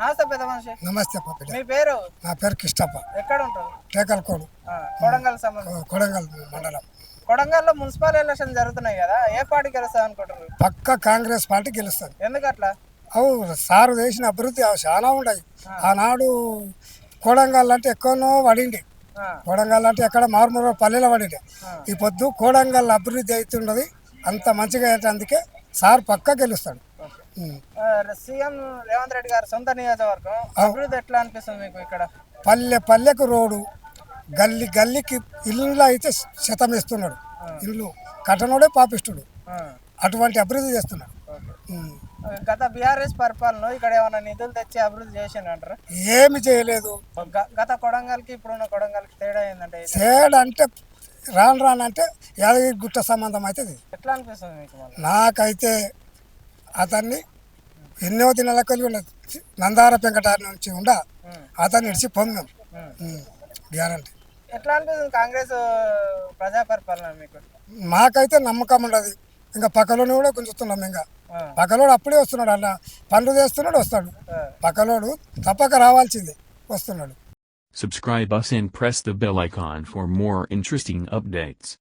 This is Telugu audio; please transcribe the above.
నమస్తే పెద్ద మనిషి. నమస్తే పప్పిడ మీ పేరు? నా పేరు కిష్టప్ప. ఎక్కడ ఉంటారు టేకల్కోడు. ఆ, కొడంగల్ సంబంధం. కొడంగల్ మండలం. కొడంగల్లో మున్సిపల్ ఎలక్షన్ జరుగుతున్నాయి కదా ఏ పార్టీ గెలుస్తా అనుకుంటారు పక్క కాంగ్రెస్ పార్టీ గెలుస్తుంది. ఎందుకు అట్లా అవు సారు చేసిన అభివృద్ధి చాలా ఉన్నాయి. ఆనాడు కోడంగల్ అంటే ఎక్కువనో పడింది. కోడంగల్ అంటే ఎక్కడ మారుమూల పల్లెలో పడింది. ఈ పొద్దు కోడంగల్ అభివృద్ధి అవుతున్నది అంత మంచిగా అయితే అందుకే సార్ పక్క గెలుస్తాడు. సీఎం రేవంత్ రెడ్డి గారు సొంత నియోజకవర్గం. అభివృద్ధి ఎట్లా అనిపిస్తుంది మీకు ఇక్కడ? పల్లె పల్లెకు రోడ్డు గల్లి గల్లికి ఇల్లు అయితే శతం ఇస్తున్నాడు ఇల్లు కట్టనోడే పాపిస్తుడు అటువంటి అభివృద్ధి చేస్తున్నాడు. గత బీఆర్ఎస్ పరిపాలన ఇక్కడ ఏమైనా నిధులు తెచ్చి అభివృద్ధి అంటారా ఏమి చేయలేదు. గత కొడంగల్కి ఇప్పుడున్న కొడంగల్కి తేడా ఏంటంటే సేడ్ అంటే రాను రాను అంటే యాదగిరి గుట్ట సంబంధం అవుతుంది ఎట్లా అనిపిస్తుంది మీకు నాకైతే అతన్ని ఎన్నో దినాలకు నందార వెంకటారి నుంచి ఉండ. అతన్ని ఇడిచి పొందాం. గ్యారంటీ ఎట్లా అనిపిస్తుంది కాంగ్రెస్ ప్రజా పరిపాలన మీకు? మాకైతే నమ్మకం ఉండదు. ఇంకా పక్కలోని కూడా గుంజుతున్నాం ఇంకా. పక్కలోడు అప్పుడే వస్తున్నాడు అలా పనులు చేస్తున్నాడు వస్తాడు. పక్కలోడు తప్పక రావాల్సిందే వస్తున్నాడు. Subscribe us and press the bell icon for more interesting updates.